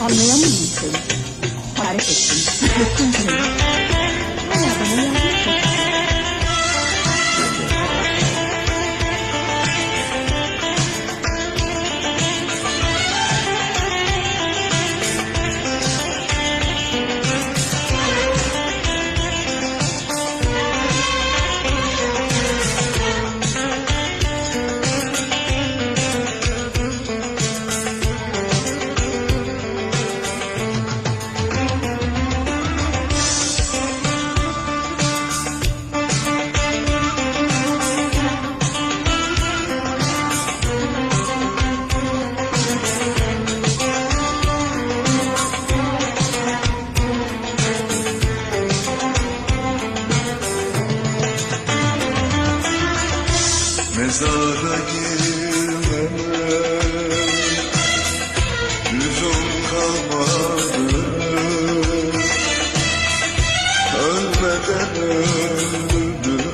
Amém. Para que Mezara girmeme Lüzum kalmadı. Ölmeden öldürdün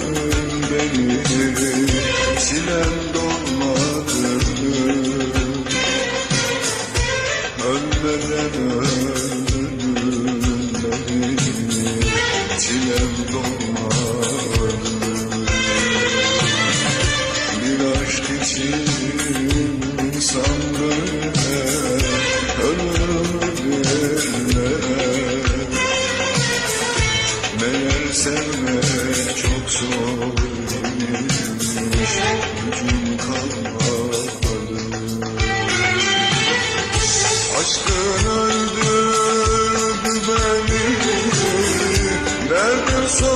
beni. Sinem dolmadı. Ölmeden öldürdün beni. Sinem dolmadı aşk için insan böyle ölür derler Meğer sevmek çok zormuş Gücüm kalmadı Aşkın öldürdü beni. Nerede soldurdu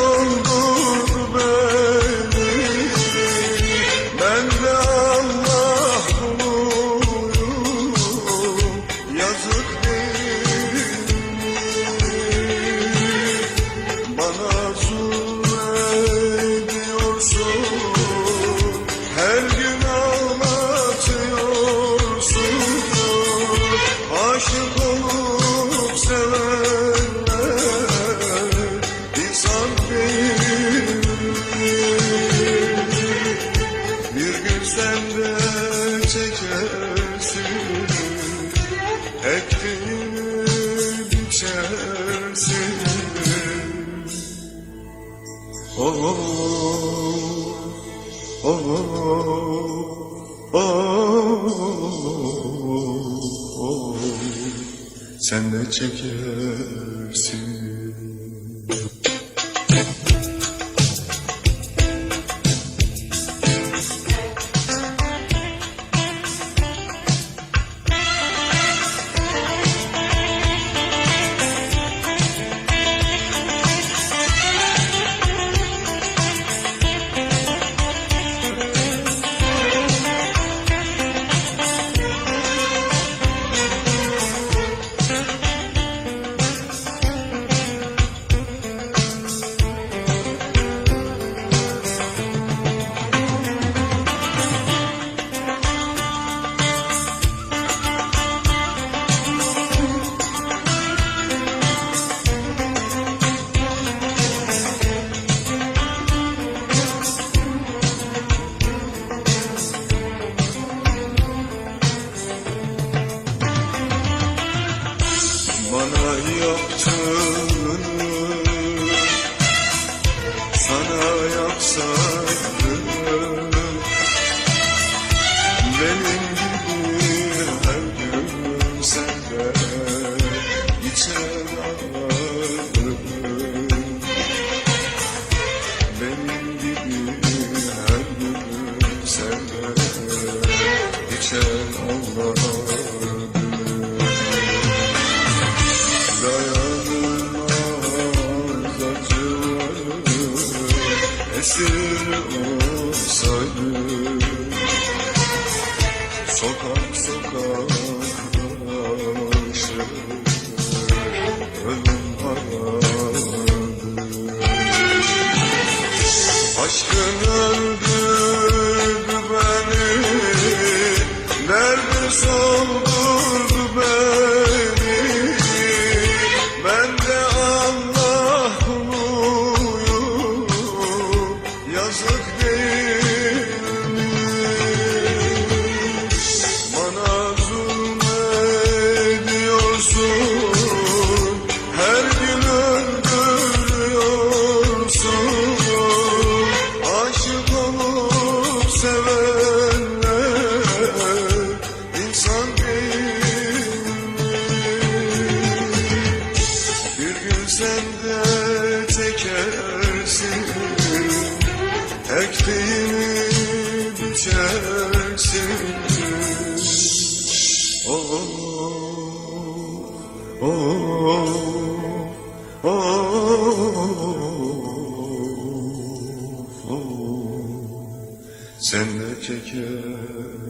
Sen de çekersin esir olsaydı. Sokak sokak dolaşır ölüm aradı. Aşkın öldürdü beni Nerede soldurdu Yazık değil biçersin Oh, oh, oh, oh, oh. Sen de çeker